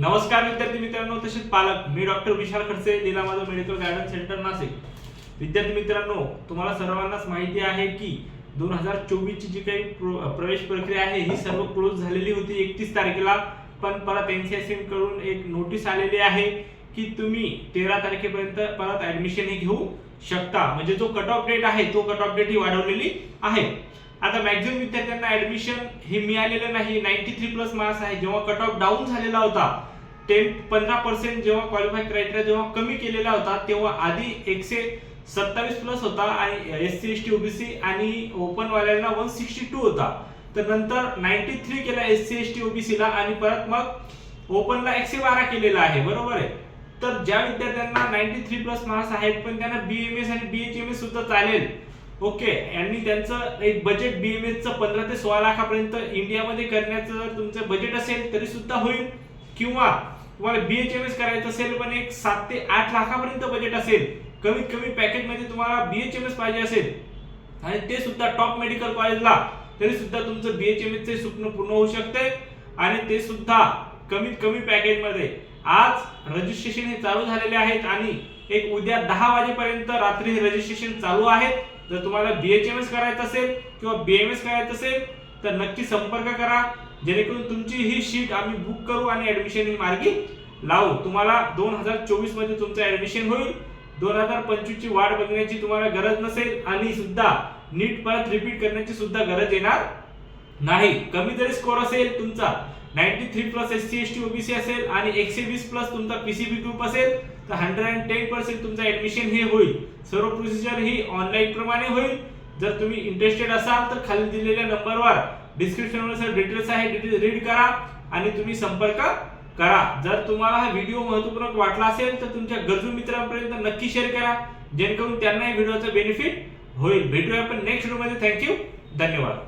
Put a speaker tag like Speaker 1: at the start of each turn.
Speaker 1: नमस्कार विद्यार्थी मित्रांनो तसेच पालक मी डॉक्टर विशाल खडसे दिला माझं मेडिकल गायडन्स सेंटर नाशिक. विद्यार्थी मित्रांनो तुम्हाला सर्वांनाच माहिती आहे की दोन हजार चोवीसची जी काही प्र- प्रवेश प्रक्रिया आहे ही सर्व क्लोज झालेली होती एकतीस तारखेला. पण परत एन सी एस एमकडून एक नोटीस आलेली आहे की तुम्ही तेरा तारखेपर्यंत परत ऍडमिशन हे घेऊ शकता. म्हणजे जो कट ऑफ डेट आहे तो कट ऑफ डेट ही वाढवलेली आहे. आता मॅक्झिमम विद्यार्थ्यांना ऍडमिशन हे मिळालेलं नाही. नाईन्टी थ्री प्लस मार्क्स आहे. जेव्हा कट ऑफ डाऊन झालेला होता टेन पंधरा पर्सेंट जेव्हा क्वालिफाय क्रायटेरिया जेव्हा कमी केलेला होता तेव्हा आधी एकशे सत्तावीस प्लस होता आणि S C S T OBC आणि ओपन वाल्यांना वन सिक्स्टी टू होता. तर नंतर नाईन्टी थ्री केला एस सी एस टी ओबीसीला आणि परत मग ओपनला एकशे बारा केलेला आहे. बरोबर आहे? तर ज्या विद्यार्थ्यांना नाईन्टी थ्री प्लस मार्क्स आहेत पण त्यांना बी एम एस आणि बी एच एम एस सुद्धा चालेल ओके आणि त्यांचं एक बजेट बी एम पंधरा ते सोळा लाखापर्यंत इंडियामध्ये करण्याचं जर तुमचं बजेट असेल तरी सुद्धा होईल. किंवा तुम्हाला बी एच एम एस करायचं असेल पण एक सात ते आठ लाखापर्यंत बजेट असेल कमीत कमी पॅकेजमध्ये तुम्हाला बी एच एम एस पाहिजे असेल आणि ते सुद्धा टॉप मेडिकल कॉलेजला तरी सुद्धा तुमचं बी एच एम चे स्वप्न पूर्ण होऊ शकते. आणि ते सुद्धा कमीत कमी पॅकेजमध्ये आज रजिस्ट्रेशन हे चालू झालेले आहेत आणि एक उद्या दहा वाजेपर्यंत रात्री रजिस्ट्रेशन चालू आहेत. जर तुम्हाला बी एच एम एस करायचं असेल किंवा बी एम एस करायचं असेल तर नक्की संपर्क करा. जेणेकरून तुमची ही शीट आम्ही बुक करू आणि ऍडमिशन ही मार्गी लावू. तुम्हाला दोन हजार चोवीसमध्ये तुमचं ऍडमिशन होईल. दोन हजार पंचवीस ची वाट बघण्याची तुम्हाला गरज नसेल आणि सुद्धा नीट परत रिपीट करण्याची सुद्धा गरज येणार नाही. कमी जरी स्कोर असेल तुमचा ninety three plus S C S T OBC असेल आणि एकशे वीस प्लस तुमचा पीसीबी ग्रुप असेल तर हंड्रेड अँड टेन पर्सेंट तुमचं ऍडमिशन हे होईल. सर्व प्रोसिजर ही ऑनलाईन प्रमाणे होईल. जर तुम्ही इंटरेस्टेड असाल तर खाली दिलेल्या नंबरवर डिस्क्रिप्शनवर सर डिटेल्स आहे डिटेल्स रीड करा आणि तुम्ही संपर्क करा. जर तुम्हाला हा व्हिडिओ महत्त्वपूर्ण वाटला असेल तर तुमच्या गरजू मित्रांपर्यंत नक्की शेअर करा. जेणेकरून त्यांनाही व्हिडिओचा बेनिफिट होईल. भेटूया आपण नेक्स्ट व्हिडिओमध्ये थँक्यू धन्यवाद.